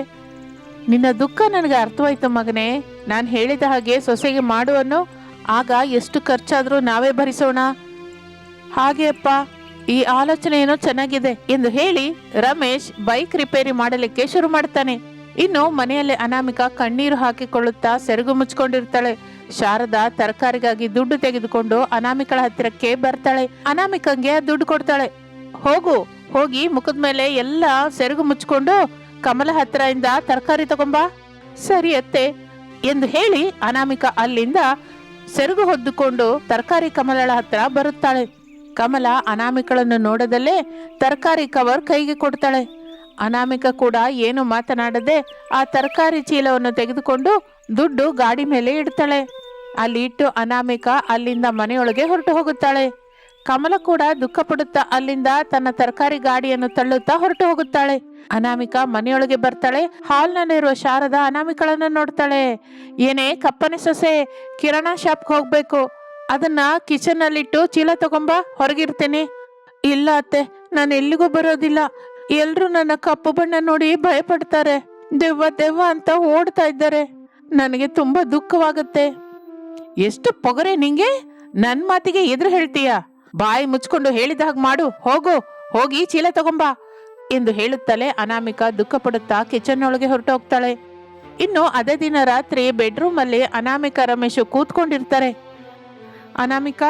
ನಿನ್ನ ದುಃಖ ನನಗೆ ಅರ್ಥವಾಯ್ತು ಮಗನೇ. ನಾನು ಹೇಳಿದ ಹಾಗೆ ಸೊಸೆಗೆ ಮಾಡುವನು ಆಗ ಎಷ್ಟು ಖರ್ಚಾದರೂ ನಾವೇ ಭರಿಸೋಣ. ಹಾಗೆ ಅಪ್ಪ, ಈ ಆಲೋಚನೆ ಏನೋ ಚೆನ್ನಾಗಿದೆ ಎಂದು ಹೇಳಿ ರಮೇಶ್ ಬೈಕ್ ರಿಪೇರಿ ಮಾಡಲಿಕ್ಕೆ ಶುರು ಮಾಡ್ತಾನೆ. ಇನ್ನು ಮನೆಯಲ್ಲಿ ಅನಾಮಿಕ ಕಣ್ಣೀರು ಹಾಕಿಕೊಳ್ಳುತ್ತಾ ಸೆರಗು ಮುಚ್ಕೊಂಡಿರ್ತಾಳೆ. ಶಾರದಾ ತರಕಾರಿಗಾಗಿ ದುಡ್ಡು ತೆಗೆದುಕೊಂಡು ಅನಾಮಿಕಳ ಹತ್ತಿರಕ್ಕೆ ಬರ್ತಾಳೆ. ಅನಾಮಿಕಂಗೆ ದುಡ್ಡು ಕೊಡ್ತಾಳೆ. ಹೋಗು, ಹೋಗಿ ಮುಖದ ಮೇಲೆ ಎಲ್ಲ ಸೆರಗು ಮುಚ್ಕೊಂಡು ಕಮಲ ಹತ್ತಿರದಿಂದ ಇಂದ ತರಕಾರಿ ತಗೊಂಬಾ. ಸರಿ ಅತ್ತೆ ಎಂದು ಹೇಳಿ ಅನಾಮಿಕ ಅಲ್ಲಿಂದ ಸೆರಗು ಹೊದ್ದುಕೊಂಡು ತರಕಾರಿ ಕಮಲಳ ಹತ್ರ ಬರುತ್ತಾಳೆ. ಕಮಲ ಅನಾಮಿಕಳನ್ನು ನೋಡದಲ್ಲೇ ತರಕಾರಿ ಕವರ್ ಕೈಗೆ ಕೊಡ್ತಾಳೆ. ಅನಾಮಿಕ ಕೂಡ ಏನು ಮಾತನಾಡದೆ ಆ ತರಕಾರಿ ಚೀಲವನ್ನು ತೆಗೆದುಕೊಂಡು ದುಡ್ಡು ಗಾಡಿ ಮೇಲೆ ಇಡ್ತಾಳೆ. ಅಲ್ಲಿ ಇಟ್ಟು ಅನಾಮಿಕ ಅಲ್ಲಿಂದ ಮನೆಯೊಳಗೆ ಹೊರಟು ಹೋಗುತ್ತಾಳೆ. ಕಮಲ ಕೂಡ ದುಃಖ ಪಡುತ್ತಾ ಅಲ್ಲಿಂದ ತನ್ನ ತರಕಾರಿ ಗಾಡಿಯನ್ನು ತಳ್ಳುತ್ತಾ ಹೊರಟು ಹೋಗುತ್ತಾಳೆ. ಅನಾಮಿಕ ಮನೆಯೊಳಗೆ ಬರ್ತಾಳೆ. ಹಾಲ್ನಲ್ಲಿರುವ ಶಾರದ ಅನಾಮಿಕಳನ್ನು ನೋಡ್ತಾಳೆ. ಏನೇ ಕಪ್ಪನೆ ಸೊಸೆ, ಕಿರಣ ಶಾಪ್ಗೆ ಹೋಗ್ಬೇಕು. ಅದನ್ನ ಕಿಚನ್ ನಲ್ಲಿಟ್ಟು ಚೀಲ ತಗೊಂಬ ಹೊರಗಿರ್ತೇನೆ ಇಲ್ಲ ಅತ್ತೆ, ನಾನು ಎಲ್ಲಿಗೂ ಬರೋದಿಲ್ಲ. ಎಲ್ರು ನನ್ನ ಕಪ್ಪು ಬಣ್ಣ ನೋಡಿ ಭಯಪಡ್ತಾರೆ. ದೆವ್ವ ದೆವ್ವ ಅಂತ ಓಡ್ತಾ ಇದ್ದಾರೆ. ನನಗೆ ತುಂಬಾ ದುಃಖವಾಗುತ್ತೆ. ಎಷ್ಟು ಪೊಗರೆ ನಿಂಗೆ? ನನ್ ಮಾತಿಗೆ ಎದುರು ಹೇಳ್ತೀಯ? ಬಾಯಿ ಮುಚ್ಕೊಂಡು ಹೇಳಿದ ಹಾಗೆ ಮಾಡು. ಹೋಗು. ಹೋಗಿ ಚೀಲ ತಗೊಂಬಾ ಎಂದು ಹೇಳುತ್ತಲೇ ಅನಾಮಿಕಾ ದುಃಖ ಪಡುತ್ತಾ ಕಿಚನ್ ಒಳಗೆ ಹೊರಟು ಹೋಗ್ತಾಳೆ. ಇನ್ನು ಅದೇ ದಿನ ರಾತ್ರಿ ಬೆಡ್ರೂಮ್ ಅಲ್ಲಿ ಅನಾಮಿಕಾ ರಮೇಶ್ ಕೂತ್ಕೊಂಡಿರ್ತಾರೆ. ಅನಾಮಿಕ,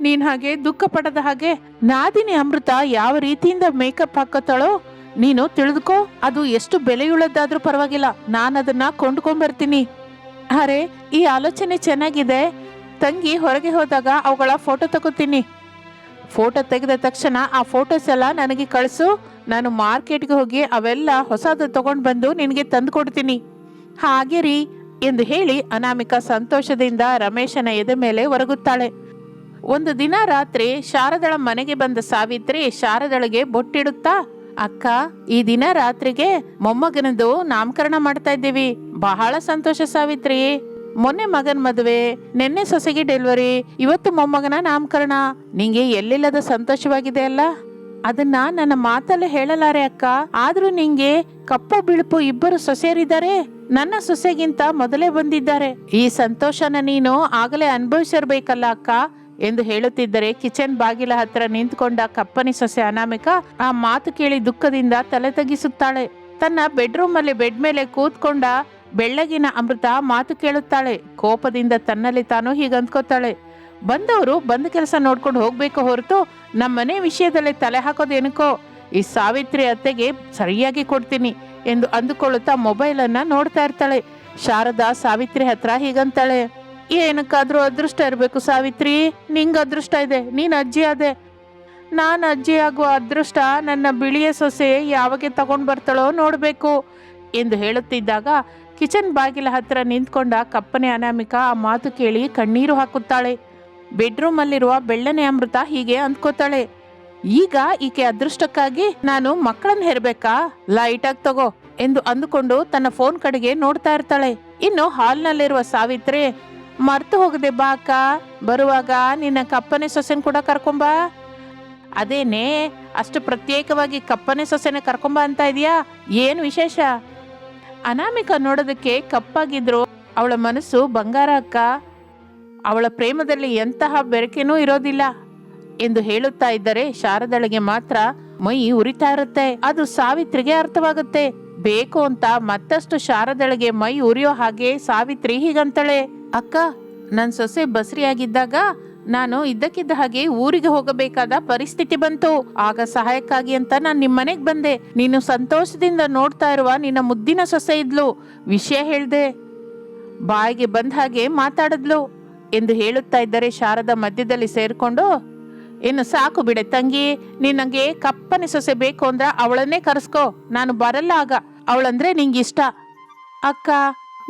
ನೀನ್ ಹಾಗೆ ದುಃಖ ಪಡದ ಹಾಗೆ ನಾದಿನಿ ಅಮೃತ ಯಾವ ರೀತಿಯಿಂದ ಮೇಕಪ್ ಹಾಕತ್ತಾಳೋ ನೀನು ತಿಳಿದುಕೋ. ಅದು ಎಷ್ಟು ಬೆಲೆಯುಳ್ಳದ್ದಾದ್ರೂ ಪರವಾಗಿಲ್ಲ. ನಾನು ಅದನ್ನ ಕೊಂಡ್ಕೊಂಡ್ಬರ್ತೀನಿ ಅರೆ, ಈ ಆಲೋಚನೆ ಚೆನ್ನಾಗಿದೆ. ತಂಗಿ ಹೊರಗೆ ಹೋದಾಗ ಅವುಗಳ ಫೋಟೋ ತಗೋತೀನಿ. ಫೋಟೋ ತೆಗೆದ ತಕ್ಷಣ ಆ ಫೋಟೋಸ್ ಎಲ್ಲ ನನಗೆ ಕಳಿಸು. ನಾನು ಮಾರ್ಕೆಟ್ಗೆ ಹೋಗಿ ಅವೆಲ್ಲ ಹೊಸದು ತಗೊಂಡು ಬಂದು ನಿನಗೆ ತಂದು ಕೊಡ್ತೀನಿ ಹಾಗೆ ರೀ ಎಂದು ಹೇಳಿ ಅನಾಮಿಕ ಸಂತೋಷದಿಂದ ರಮೇಶನ ಎದೆ ಮೇಲೆ ಒರಗುತ್ತಾಳೆ. ಒಂದು ದಿನ ರಾತ್ರಿ ಶಾರದಳ ಮನೆಗೆ ಬಂದ ಸಾವಿತ್ರಿ ಶಾರದಳಿಗೆ ಬೊಟ್ಟಿಡುತ್ತಾ ಅಕ್ಕ, ಈ ದಿನ ರಾತ್ರಿಗೆ ಮೊಮ್ಮಗನದು ನಾಮಕರಣ ಮಾಡ್ತಾ ಇದ್ದೀವಿ. ಬಹಳ ಸಂತೋಷ ಸಾವಿತ್ರಿ. ಮೊನ್ನೆ ಮಗನ್ ಮದುವೆ, ನಿನ್ನೆ ಸೊಸೆಗೆ ಡೆಲಿವರಿ ಇವತ್ತು ಮೊಮ್ಮಗನ ನಾಮಕರಣ. ನಿಂಗೆ ಎಲ್ಲಿಲ್ಲದ ಸಂತೋಷವಾಗಿದೆ ಅಲ್ಲ? ಅದನ್ನ ನನ್ನ ಮಾತಲ್ಲೇ ಹೇಳಲಾರೆ ಅಕ್ಕ. ಆದ್ರೂ ನಿಂಗೆ ಕಪ್ಪು ಬಿಳುಪು ಇಬ್ಬರು ಸೊಸೆಯರಿದ್ದಾರೆ. ನನ್ನ ಸೊಸೆಗಿಂತ ಮೊದಲೇ ಬಂದಿದ್ದಾರೆ. ಈ ಸಂತೋಷನ ನೀನು ಆಗಲೇ ಅನುಭವಿಸಿರ್ಬೇಕಲ್ಲ ಅಕ್ಕ. ಎಂದು ಹೇಳುತ್ತಿದ್ದರೆ, ಕಿಚನ್ ಬಾಗಿಲ ಹತ್ರ ನಿಂತ್ಕೊಂಡ ಕಪ್ಪನಿ ಸೊಸೆ ಅನಾಮಿಕ ಆ ಮಾತು ಕೇಳಿ ದುಃಖದಿಂದ ತಲೆ ತಗ್ಗಿಸುತ್ತಾಳೆ. ತನ್ನ ಬೆಡ್ರೂಮ್ ಅಲ್ಲಿ ಬೆಡ್ ಮೇಲೆ ಕೂತ್ಕೊಂಡ ಬೆಳ್ಳಗಿನ ಅಮೃತ ಮಾತು ಕೇಳುತ್ತಾಳೆ. ಕೋಪದಿಂದ ತನ್ನಲ್ಲಿ ತಾನು ಹೀಗೆ ಅಂದ್ಕೋತಾಳೆ. ಬಂದವರು ಬಂದ ಕೆಲಸ ನೋಡ್ಕೊಂಡು ಹೋಗ್ಬೇಕು ಹೊರತು ನಮ್ಮನೆ ವಿಷಯದಲ್ಲಿ ತಲೆ ಹಾಕೋದೇನಕ್ಕೋ ಈ ಸಾವಿತ್ರಿ ಅತ್ತೆಗೆ ಸರಿಯಾಗಿ ಕೊಡ್ತೀನಿ ಎಂದು ಅಂದುಕೊಳ್ಳುತ್ತಾ ಮೊಬೈಲನ್ನ ನೋಡ್ತಾ ಇರ್ತಾಳೆ. ಶಾರದಾ ಸಾವಿತ್ರಿ ಹತ್ರ ಹೀಗಂತಾಳೆ. ಏನಕ್ಕಾದ್ರೂ ಅದೃಷ್ಟ ಇರಬೇಕು, ಸಾವಿತ್ರಿ. ನಿಂಗೆ ಅದೃಷ್ಟ ಇದೆ, ನೀನು ಅಜ್ಜಿ ಆದೆ ನಾನು ಅಜ್ಜಿ ಆಗುವ ಅದೃಷ್ಟ ನನ್ನ ಬಿಳಿಯ ಸೊಸೆ ಯಾವಾಗ ತಗೊಂಡು ಬರ್ತಾಳೋ ನೋಡಬೇಕು ಎಂದು ಹೇಳುತ್ತಿದ್ದಾಗ ಕಿಚನ್ ಬಾಗಿಲ ಹತ್ರ ನಿಂತ್ಕೊಂಡ ಕಪ್ಪನೆ ಅನಾಮಿಕ ಆ ಮಾತು ಕೇಳಿ ಕಣ್ಣೀರು ಹಾಕುತ್ತಾಳೆ. ಬೆಡ್ರೂಮಲ್ಲಿರುವ ಬೆಳ್ಳನೆ ಅಮೃತ ಹೀಗೆ ಅಂದ್ಕೋತಾಳೆ, ಈಗ ಈಕೆ ಅದೃಷ್ಟಕ್ಕಾಗಿ ನಾನು ಮಕ್ಕಳನ್ನ ಹೆರಬೇಕಾ? ಲೈಟಾಗಿ ತಗೋ ಎಂದು ಅಂದುಕೊಂಡು ತನ್ನ ಫೋನ್ ಕಡೆಗೆ ನೋಡ್ತಾ ಇರ್ತಾಳೆ. ಇನ್ನು ಹಾಲ್ನಲ್ಲಿರುವ ಸಾವಿತ್ರಿ ಮರ್ತು ಹೋಗದೆ ಬಾ ಅಕ್ಕ. ಬರುವಾಗ ನಿನ್ನ ಕಪ್ಪನೆ ಸೊಸೆನ ಕೂಡ ಕರ್ಕೊಂಬಾ ಅದೇನೇ, ಅಷ್ಟು ಪ್ರತ್ಯೇಕವಾಗಿ ಕಪ್ಪನೆ ಸೊಸೆನ ಕರ್ಕೊಂಬ ಅಂತ ಇದೆಯಾ? ಏನು ವಿಶೇಷ? ಅನಾಮಿಕ ನೋಡೋದಕ್ಕೆ ಕಪ್ಪಾಗಿದ್ರು. ಅವಳ ಮನಸ್ಸು ಬಂಗಾರ ಅಕ್ಕ. ಅವಳ ಪ್ರೇಮದಲ್ಲಿ ಎಂತಹ ಬೆರಕೆನೂ ಇರೋದಿಲ್ಲ. ಎಂದು ಹೇಳುತ್ತಾ ಇದ್ದರೆ ಶಾರದಳಿಗೆ ಮಾತ್ರ ಮೈ ಉರಿತಾ ಇರುತ್ತೆ. ಅದು ಸಾವಿತ್ರಿಗೆ ಅರ್ಥವಾಗುತ್ತೆ. ಬೇಕು ಅಂತ ಮತ್ತಷ್ಟು ಶಾರದಳಿಗೆ ಮೈ ಉರಿಯೋ ಹಾಗೆ ಸಾವಿತ್ರಿ ಹೀಗಂತಾಳೆ. ಅಕ್ಕ ನನ್ನ ಸೊಸೆ ಬಸರಿಯಾಗಿದ್ದಾಗ ನಾನು ಇದ್ದಕ್ಕಿದ್ದ ಹಾಗೆ ಊರಿಗೆ ಹೋಗಬೇಕಾದ ಪರಿಸ್ಥಿತಿ ಬಂತು. ಆಗ ಸಹಾಯಕ್ಕಾಗಿ ಅಂತ ನಾನು ನಿಮ್ಮನೆಗ್ ಬಂದೆ. ನೀನು ಸಂತೋಷದಿಂದ ನೋಡ್ತಾ ಇರುವ ನಿನ್ನ ಮುದ್ದಿನ ಸೊಸೆ ಇದ್ಲು. ವಿಷಯ ಹೇಳ್ದೆ. ಬಾಯಿಗೆ ಬಂದ ಹಾಗೆ ಮಾತಾಡಿದ್ಲು. ಎಂದು ಹೇಳುತ್ತಾ ಇದ್ದರೆ ಶಾರದ ಮಧ್ಯದಲ್ಲಿ ಸೇರಿಕೊಂಡು, ಇನ್ನು ಸಾಕು ಬಿಡೆ ತಂಗಿ ನಿನಗೆ ಕಪ್ಪನೆ ಸೊಸೆ ಬೇಕು ಅಂದ್ರ ಅವಳನ್ನೇ ಕರೆಸ್ಕೋ. ನಾನು ಬರಲ್ಲ ಆಗ. ಅವಳಂದ್ರೆ ನಿಂಗೆ ಇಷ್ಟ ಅಕ್ಕ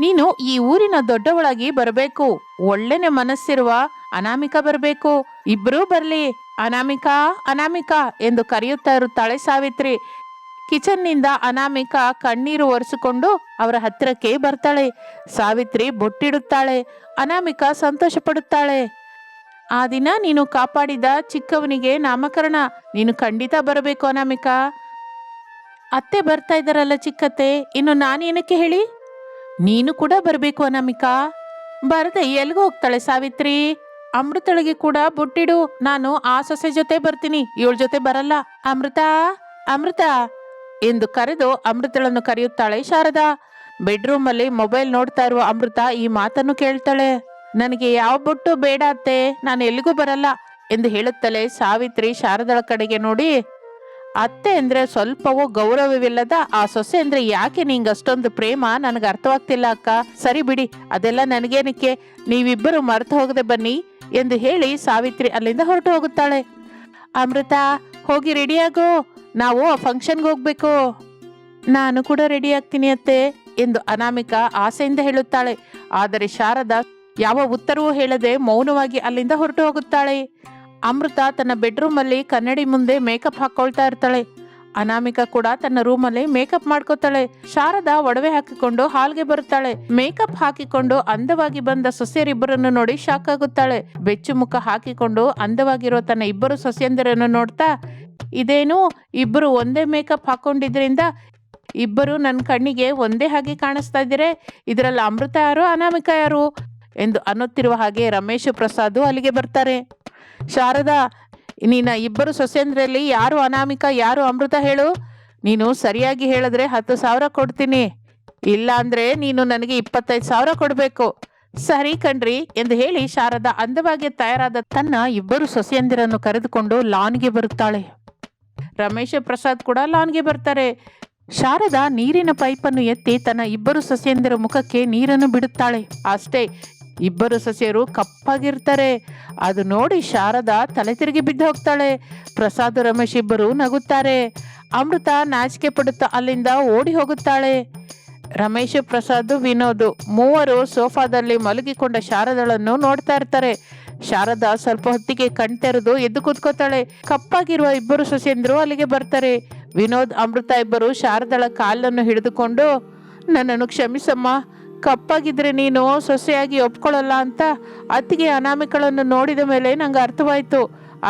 ನೀನು ಈ ಊರಿನ ದೊಡ್ಡವಳಾಗಿ ಬರಬೇಕು. ಒಳ್ಳೆನೆ ಮನಸ್ಸಿರುವ ಅನಾಮಿಕ ಬರಬೇಕು. ಇಬ್ರೂ ಬರ್ಲಿ. ಅನಾಮಿಕಾ ಅನಾಮಿಕಾ ಎಂದು ಕರೆಯುತ್ತಾ ಇರುತ್ತಾಳೆ ಸಾವಿತ್ರಿ. ಕಿಚನ್ನಿಂದ ಅನಾಮಿಕಾ ಕಣ್ಣೀರು ಒರೆಸಿಕೊಂಡು ಅವರ ಹತ್ತಿರಕ್ಕೆ ಬರ್ತಾಳೆ. ಸಾವಿತ್ರಿ ಬೊಟ್ಟಿಡುತ್ತಾಳೆ. ಅನಾಮಿಕಾ ಸಂತೋಷ ಪಡುತ್ತಾಳೆ ಆ ದಿನ ನೀನು ಕಾಪಾಡಿದ ಚಿಕ್ಕವನಿಗೆ ನಾಮಕರಣ. ನೀನು ಖಂಡಿತ ಬರಬೇಕು ಅನಾಮಿಕಾ. ಅತ್ತೆ ಬರ್ತಾ ಇದ್ದಾರಲ್ಲ ಚಿಕ್ಕತ್ತೆ, ಇನ್ನು ನಾನೇನಕ್ಕೆ ಹೇಳಿ? ನೀನು ಕೂಡ ಬರಬೇಕು ಅನಾಮಿಕಾ. ಬರದೆ ಎಲ್ಗ ಹೋಗ್ತಾಳೆ ಸಾವಿತ್ರಿ? ಅಮೃತಳಿಗೆ ಕೂಡ ಬುಟ್ಟಿಡು. ನಾನು ಆ ಸೊಸೆ ಜೊತೆ ಬರ್ತೀನಿ. ಇವಳ ಜೊತೆ ಬರಲ್ಲ. ಅಮೃತ? ಅಮೃತ? ಎಂದು ಕರೆದು ಅಮೃತಳನ್ನು ಕರೆಯುತ್ತಾಳೆ ಶಾರದಾ. ಬೆಡ್ರೂಮ್ ಅಲ್ಲಿ ಮೊಬೈಲ್ ನೋಡ್ತಾ ಇರುವ ಅಮೃತ ಈ ಮಾತನ್ನು ಕೇಳ್ತಾಳೆ. ನನಗೆ ಯಾವ ಬೊಟ್ಟು ಬೇಡ ಅತ್ತೆ. ನಾನು ಎಲ್ಲಿಗೂ ಬರಲ್ಲ ಎಂದು ಹೇಳುತ್ತಲೇ ಸಾವಿತ್ರಿ ಶಾರದಳ ಕಡೆಗೆ ನೋಡಿ ಅತ್ತೆ ಅಂದ್ರೆ ಸ್ವಲ್ಪವೂ ಗೌರವವಿಲ್ಲದ ಆ ಸೊಸೆ ಅಂದ್ರೆ ಯಾಕೆ ನಿಂಗೆ ಅಷ್ಟೊಂದು ಪ್ರೇಮ? ನನಗೆ ಅರ್ಥವಾಗ್ತಿಲ್ಲ ಅಕ್ಕ. ಸರಿ ಬಿಡಿ, ಅದೆಲ್ಲ ನನಗೇನಕ್ಕೆ? ನೀವಿಬ್ಬರು ಮರೆತು ಹೋಗದೆ ಬನ್ನಿ ಎಂದು ಹೇಳಿ ಸಾವಿತ್ರಿ ಅಲ್ಲಿಂದ ಹೊರಟು ಹೋಗುತ್ತಾಳೆ. ಅಮೃತ, ಹೋಗಿ ರೆಡಿಯಾಗೋ ನಾವು ಆ ಫಂಕ್ಷನ್ಗೆ ಹೋಗ್ಬೇಕು. ನಾನು ಕೂಡ ರೆಡಿ ಆಗ್ತೀನಿ ಅತ್ತೆ ಎಂದು ಅನಾಮಿಕ ಆಸೆಯಿಂದ ಹೇಳುತ್ತಾಳೆ. ಆದರೆ ಶಾರದಾ ಯಾವ ಉತ್ತರವೂ ಹೇಳದೆ ಮೌನವಾಗಿ ಅಲ್ಲಿಂದ ಹೊರಟು ಹೋಗುತ್ತಾಳೆ. ಅಮೃತ ತನ್ನ ಬೆಡ್ರೂಮಲ್ಲಿ ಕನ್ನಡಿ ಮುಂದೆ ಮೇಕಪ್ ಹಾಕೊಳ್ತಾ ಇರ್ತಾಳೆ. ಅನಾಮಿಕ ಕೂಡ ತನ್ನ ರೂಮಲ್ಲಿ ಮೇಕಪ್ ಮಾಡ್ಕೋತಾಳೆ. ಶಾರದಾ ಒಡವೆ ಹಾಕಿಕೊಂಡು ಹಾಲ್ಗೆ ಬರುತ್ತಾಳೆ. ಮೇಕಪ್ ಹಾಕಿಕೊಂಡು ಅಂದವಾಗಿ ಬಂದ ಸೊಸೆಯರಿಬ್ಬರನ್ನು ನೋಡಿ ಶಾಕ್ ಆಗುತ್ತಾಳೆ. ಬೆಚ್ಚು ಮುಖ ಹಾಕಿಕೊಂಡು ಅಂದವಾಗಿರೋ ತನ್ನ ಇಬ್ಬರು ಸೊಸೆಯಂದಿರನ್ನು ನೋಡ್ತಾ, ಇದೇನು? ಇಬ್ಬರು ಒಂದೇ ಮೇಕಪ್ ಹಾಕೊಂಡಿದ್ರಿಂದ ಇಬ್ಬರು ನನ್ನ ಕಣ್ಣಿಗೆ ಒಂದೇ ಹಾಗೆ ಕಾಣಿಸ್ತಾ ಇದ್ದೀರೆ? ಇದರಲ್ಲಿ ಅಮೃತ ಯಾರು, ಅನಾಮಿಕ ಯಾರು? ಎಂದು ಅನ್ನುತ್ತಿರುವ ಹಾಗೆ ರಮೇಶ್ ಪ್ರಸಾದ್ ಅಲ್ಲಿಗೆ ಬರ್ತಾರೆ. ಶಾರದಾ ನಿನ್ನ ಇಬ್ಬರು ಸೊಸೆಂದ್ರಲ್ಲಿ ಯಾರು ಅನಾಮಿಕ, ಯಾರು ಅಮೃತ ಹೇಳು? ನೀನು ಸರಿಯಾಗಿ ಹೇಳಿದ್ರೆ ಹತ್ತು ಸಾವಿರ ಕೊಡ್ತೀನಿ. ಇಲ್ಲ ಅಂದ್ರೆ ನೀನು ನನಗೆ ಇಪ್ಪತ್ತೈದು ಸಾವಿರ ಕೊಡಬೇಕು. ಸರಿ ಕಣ್ರಿ ಎಂದು ಹೇಳಿ ಶಾರದಾ ಅಂದವಾಗಿ ತಯಾರಾದ ತನ್ನ ಇಬ್ಬರು ಸೊಸೆಯಂದಿರನ್ನು ಕರೆದುಕೊಂಡು ಲಾನ್ಗೆ ಬರುತ್ತಾಳೆ. ರಮೇಶ ಪ್ರಸಾದ್ ಕೂಡ ಲಾನ್ಗೆ ಬರ್ತಾರೆ. ಶಾರದಾ ನೀರಿನ ಪೈಪನ್ನು ಎತ್ತಿ ತನ್ನ ಇಬ್ಬರು ಸೊಸೆಯಂದಿರ ಮುಖಕ್ಕೆ ನೀರನ್ನು ಬಿಡುತ್ತಾಳೆ. ಅಷ್ಟೇ ಇಬ್ಬರು ಸೊಸೆಯರು ಕಪ್ಪಾಗಿರ್ತಾರೆ. ಅದು ನೋಡಿ ಶಾರದಾ ತಲೆ ತಿರುಗಿ ಬಿದ್ದು ಹೋಗ್ತಾಳೆ. ಪ್ರಸಾದ್ ರಮೇಶ್ ಇಬ್ಬರು ನಗುತ್ತಾರೆ. ಅಮೃತ ನಾಚಿಕೆ ಪಡುತ್ತಾ ಅಲ್ಲಿಂದ ಓಡಿ ಹೋಗುತ್ತಾಳೆ. ರಮೇಶ್, ಪ್ರಸಾದ್, ವಿನೋದ್ ಮೂವರು ಸೋಫಾದಲ್ಲಿ ಮಲಗಿಕೊಂಡ ಶಾರದಳನ್ನು ನೋಡ್ತಾ ಇರ್ತಾರೆ. ಶಾರದಾ ಸ್ವಲ್ಪ ಹೊತ್ತಿಗೆ ಕಣ್ತೆರೆದು ಎದ್ದು ಕೂತ್ಕೋತಾಳೆ ಕಪ್ಪಾಗಿರುವ ಇಬ್ಬರು ಸೊಸೆಯಂದರು ಅಲ್ಲಿಗೆ ಬರ್ತಾರೆ. ವಿನೋದ್, ಅಮೃತ ಇಬ್ಬರು ಶಾರದಳ ಕಾಲನ್ನು ಹಿಡಿದುಕೊಂಡು, ನನ್ನನ್ನು ಕ್ಷಮಿಸಮ್ಮ. ಕಪ್ಪಾಗಿದ್ರೆ ನೀನು ಸೊಸೆಯಾಗಿ ಒಪ್ಕೊಳ್ಳಲ್ಲ ಅಂತ ಅತ್ತಿಗೆ ಅನಾಮಿಕಳನ್ನು ನೋಡಿದ ಮೇಲೆ ನಂಗೆ ಅರ್ಥವಾಯ್ತು.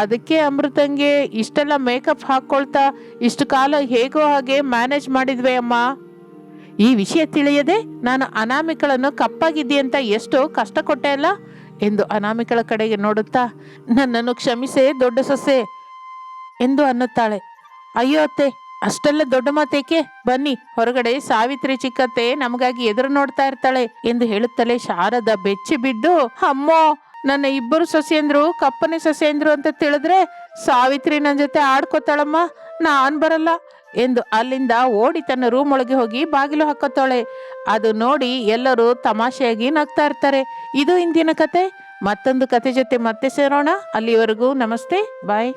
ಅದಕ್ಕೆ ಅಮೃತಂಗೆ ಇಷ್ಟೆಲ್ಲ ಮೇಕಪ್ ಹಾಕ್ಕೊಳ್ತಾ ಇಷ್ಟು ಕಾಲ ಹೇಗೋ ಹಾಗೆ ಮ್ಯಾನೇಜ್ ಮಾಡಿದ್ವಿ ಅಮ್ಮ. ಈ ವಿಷಯ ತಿಳಿಯದೆ ನಾನು ಅನಾಮಿಕಳನ್ನು ಕಪ್ಪಾಗಿದ್ದೀಯಂತ ಎಷ್ಟು ಕಷ್ಟ ಕೊಟ್ಟೆ ಅಲ್ಲ ಎಂದು ಅನಾಮಿಕಳ ಕಡೆಗೆ ನೋಡುತ್ತಾ, ನನ್ನನ್ನು ಕ್ಷಮಿಸೇ ದೊಡ್ಡ ಸೊಸೆ ಎಂದು ಅನ್ನುತ್ತಾಳೆ. ಅಯ್ಯೋ ಅತ್ತೆ ಅಷ್ಟೆಲ್ಲ ದೊಡ್ಡ ಮಾತೇಕೆ ಬನ್ನಿ, ಹೊರಗಡೆ ಸಾವಿತ್ರಿ ಚಿಕ್ಕತ್ತೆ ನಮಗಾಗಿ ಎದುರು ನೋಡ್ತಾ ಇರ್ತಾಳೆ ಎಂದು ಹೇಳುತ್ತಲೇ ಶಾರದ ಬೆಚ್ಚಿ ಬಿದ್ದು, ಅಮ್ಮೋ, ನನ್ನ ಇಬ್ಬರು ಸೊಸೆಯಂದ್ರು, ಕಪ್ಪನೆ ಸೊಸೆಯಂದ್ರು ಅಂತ ತಿಳಿದ್ರೆ ಸಾವಿತ್ರಿ ನನ್ನ ಜೊತೆ ಆಡ್ಕೋತಾಳಮ್ಮ, ನಾನ್ ಬರಲ್ಲ ಎಂದು ಅಲ್ಲಿಂದ ಓಡಿ ತನ್ನ ರೂಮ್ ಒಳಗೆ ಹೋಗಿ ಬಾಗಿಲು ಹಾಕೋತಾಳೆ ಅದು ನೋಡಿ ಎಲ್ಲರೂ ತಮಾಷೆಯಾಗಿ ನಗ್ತಾ ಇರ್ತಾರೆ. ಇದು ಇಂದಿನ ಕತೆ. ಮತ್ತೊಂದು ಕತೆ ಜೊತೆ ಮತ್ತೆ ಸೇರೋಣ. ಅಲ್ಲಿವರೆಗೂ ನಮಸ್ತೆ. ಬಾಯ್.